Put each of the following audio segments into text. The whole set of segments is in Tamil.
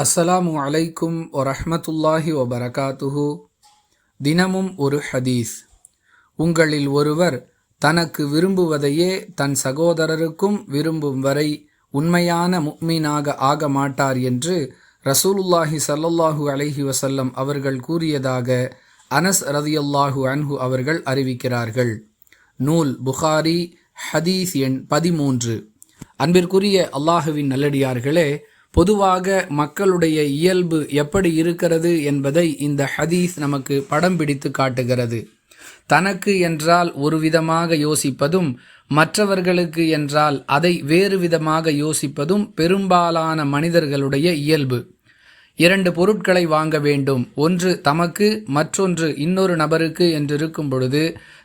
அஸ்ஸலாமு அலைக்கும் வரஹ்மத்துல்லாஹி வபரகாத்துஹு. தினமும் ஒரு ஹதீஸ். உங்களில் ஒருவர் தனக்கு விரும்புவதையே தன் சகோதரருக்கும் விரும்பும் வரை உண்மையான முக்மீனாக ஆக மாட்டார் என்று ரசூலுல்லாஹி சல்லல்லாஹு அலைஹி வசல்லம் அவர்கள் கூறியதாக அனஸ் ரதியல்லாஹு அன்ஹு அவர்கள் அறிவிக்கிறார்கள். நூல் புகாரி ஹதீஸ் எண் பதிமூன்று. அன்பிற்குரிய அல்லாஹுவின் நல்லடியார்களே பொதுவாக மக்களுடைய இயல்பு எப்படி இருக்கிறது என்பதை இந்த ஹதீஸ் நமக்கு படம் பிடித்து காட்டுகிறது. தனக்கு என்றால் ஒரு விதமாக யோசிப்பதும் மற்றவர்களுக்கு என்றால் அதை வேறு விதமாக யோசிப்பதும் பெரும்பாலான மனிதர்களுடைய இயல்பு. இரண்டு பொருட்களை வாங்க வேண்டும். ஒன்று தமக்கு மற்றொன்று இன்னொரு நபருக்கு என்றிருக்கும் பொழுது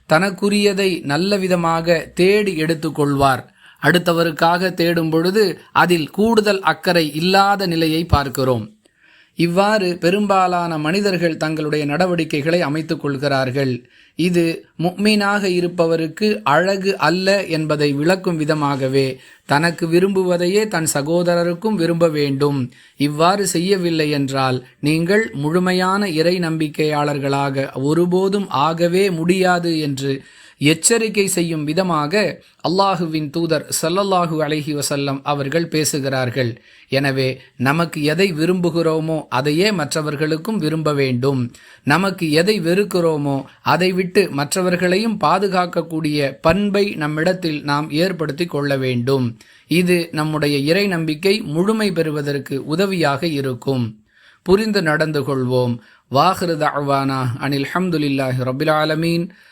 தனக்குரியதை நல்ல விதமாக தேடி எடுத்துக்கொள்வார். அடுத்தவருக்காக தேடும் பொழுது அதில் கூடுதல் அக்கறை இல்லாத நிலையை பார்க்கிறோம். இவ்வாறு பெரும்பாலான மனிதர்கள் தங்களுடைய நடவடிக்கைகளை அமைத்துக் கொள்கிறார்கள். இது முக்மீனாக இருப்பவருக்கு அழகு அல்ல என்பதை விளக்கும் விதமாகவே தனக்கு விரும்புவதையே தன் சகோதரருக்கும் விரும்ப வேண்டும். இவ்வாறு செய்யவில்லை என்றால் நீங்கள் முழுமையான இறை நம்பிக்கையாளர்களாக ஒருபோதும் ஆகவே முடியாது என்று எச்சரிக்கை செய்யும் விதமாக அல்லாஹுவின் தூதர் சல்லல்லாஹு அலஹி வசல்லம் அவர்கள் பேசுகிறார்கள். எனவே நமக்கு எதை விரும்புகிறோமோ அதையே மற்றவர்களுக்கும் விரும்ப வேண்டும். நமக்கு எதை வெறுக்கிறோமோ அதை விட்டு மற்றவர்களையும் பாதுகாக்கக்கூடிய பண்பை நம்மிடத்தில் நாம் ஏற்படுத்தி கொள்ள வேண்டும். இது நம்முடைய இறை நம்பிக்கை முழுமை பெறுவதற்கு உதவியாக இருக்கும். புரிந்து நடந்து கொள்வோம். வாஹிருதானா அனில் ஹம்துலில்லாஹி ரபில் ஆலமீன்.